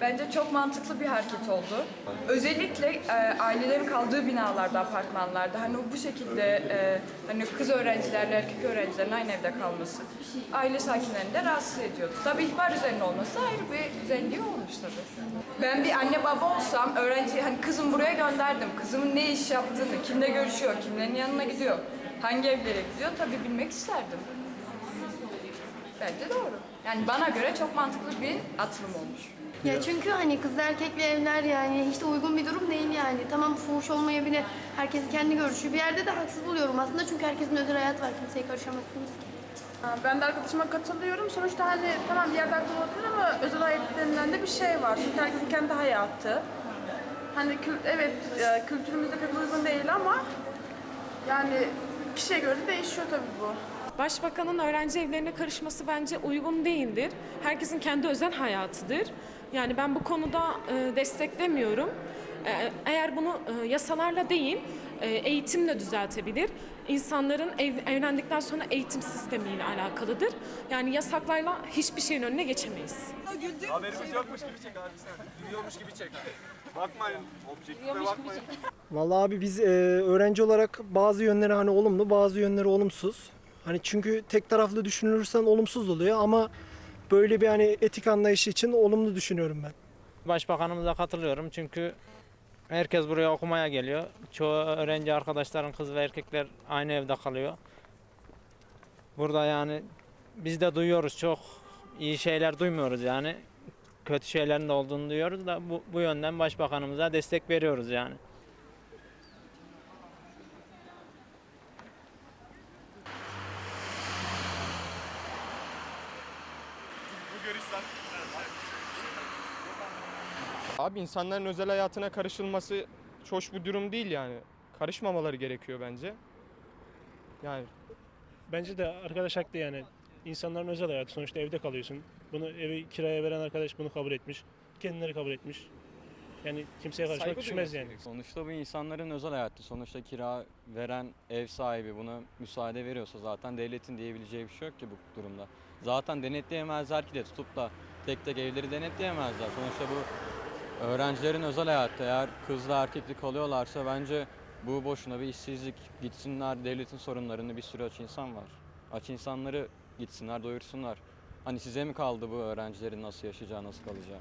Bence çok mantıklı bir hareket oldu. Özellikle e, ailelerin kaldığı binalarda, apartmanlarda hani bu şekilde e, hani kız öğrencilerle erkek öğrencilerin aynı evde kalması aile sakinlerini de rahatsız ediyordu. Tabii ihbar üzerine olması ayrı bir güzelliği olmuş tabii. Ben bir anne baba olsam öğrenci hani kızım buraya gönderdim. Kızımın ne iş yaptığını, kimle görüşüyor, kimlerin yanına gidiyor, hangi evlere gidiyor tabii bilmek isterdim. Bence doğru. Yani bana göre çok mantıklı bir atılım olmuş. Ya çünkü hani kızlı erkekli evler yani hiç de uygun bir durum değil yani. Tamam fuhuş olmayabilir. Herkesin kendi görüşü. Bir yerde de haksız buluyorum aslında çünkü herkesin özel hayatı var. Kimseye karışamazsınız ki. Ha, Ben de arkadaşıma katılıyorum. Sonuçta hani tamam bir yerde haklı olabilir ama özel hayat denilen de bir şey var. Çünkü herkesin kendi hayatı. Hani kül- evet e, kültürümüzde pek uygun değil ama yani kişiye göre de değişiyor tabii bu. Başbakanın öğrenci evlerine karışması bence uygun değildir. Herkesin kendi özel hayatıdır. Yani ben bu konuda e, desteklemiyorum. E, eğer bunu e, yasalarla değil, e, eğitimle düzeltebilir. İnsanların ev, evlendikten sonra eğitim sistemiyle alakalıdır. Yani yasaklarla hiçbir şeyin önüne geçemeyiz. Haberimiz yokmuş gibi çek abi sen. Duyuyormuş gibi çek. Bakmayın. Objektife bakmayın. Vallahi abi biz e, öğrenci olarak bazı yönleri hani olumlu, bazı yönleri olumsuz. Hani çünkü tek taraflı düşünürsen olumsuz oluyor ama böyle bir hani etik anlayışı için olumlu düşünüyorum ben. Başbakanımıza katılıyorum çünkü herkes buraya okumaya geliyor. Çoğu öğrenci arkadaşların kız ve erkekler aynı evde kalıyor. Burada yani biz de duyuyoruz çok iyi şeyler duymuyoruz yani. Kötü şeylerin de olduğunu duyuyoruz da bu, bu yönden başbakanımıza destek veriyoruz yani. Bu görüşler. Abi insanların özel hayatına karışılması hoş bir durum değil yani. Karışmamaları gerekiyor bence. Yani Bence de arkadaş haklı yani. İnsanların özel hayatı sonuçta evde kalıyorsun. Bunu evi kiraya veren arkadaş bunu kabul etmiş. Kendileri kabul etmiş. Yani kimseye karışmak Saygı düşmez yani. Sonuçta bu insanların özel hayatı. Sonuçta kira veren ev sahibi buna müsaade veriyorsa zaten devletin diyebileceği bir şey yok ki bu durumda. Zaten denetleyemezler ki de tutup da tek tek evleri denetleyemezler. Sonuçta bu öğrencilerin özel hayatı. Eğer kızla erkekli kalıyorlarsa bence bu boşuna bir işsizlik. Gitsinler devletin sorunlarını bir sürü aç insan var. Aç insanları gitsinler doyursunlar. Hani size mi kaldı bu öğrencilerin nasıl yaşayacağı, nasıl kalacağı?